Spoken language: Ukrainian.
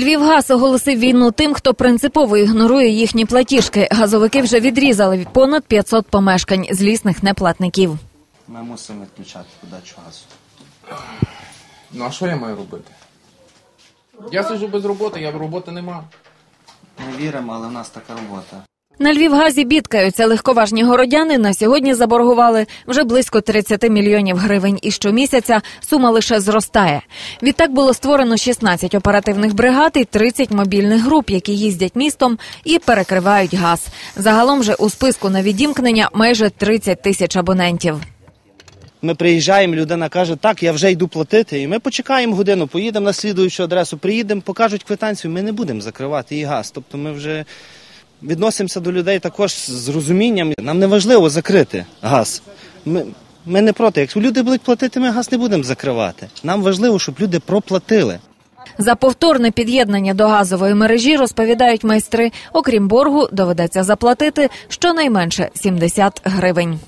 Львівгаз оголосив війну тим, хто принципово ігнорує їхні платіжки. Газовики вже відрізали від понад 500 помешкань злісних неплатників. Ми мусимо відключати подачу газу. Ну а що я маю робити? Я сиджу без роботи, я роботи нема. Не віримо, але в нас така робота. На Львівгазі бідкаються легковажні городяни. На сьогодні заборгували вже близько 30 мільйонів гривень. І щомісяця сума лише зростає. Відтак було створено 16 оперативних бригад і 30 мобільних груп, які їздять містом і перекривають газ. Загалом же у списку на відімкнення майже 30 тисяч абонентів. Ми приїжджаємо, людина каже, так, я вже йду платити. І ми почекаємо годину, поїдемо на слідуючу адресу, приїдемо, покажуть квитанцію, ми не будемо закривати і газ. Тобто ми вже відносимося до людей також з розумінням. Нам не важливо закрити газ. Ми, ми не проти. Якщо люди будуть платити, ми газ не будемо закривати. Нам важливо, щоб люди проплатили. За повторне під'єднання до газової мережі розповідають майстри. Окрім боргу, доведеться заплатити щонайменше 70 гривень.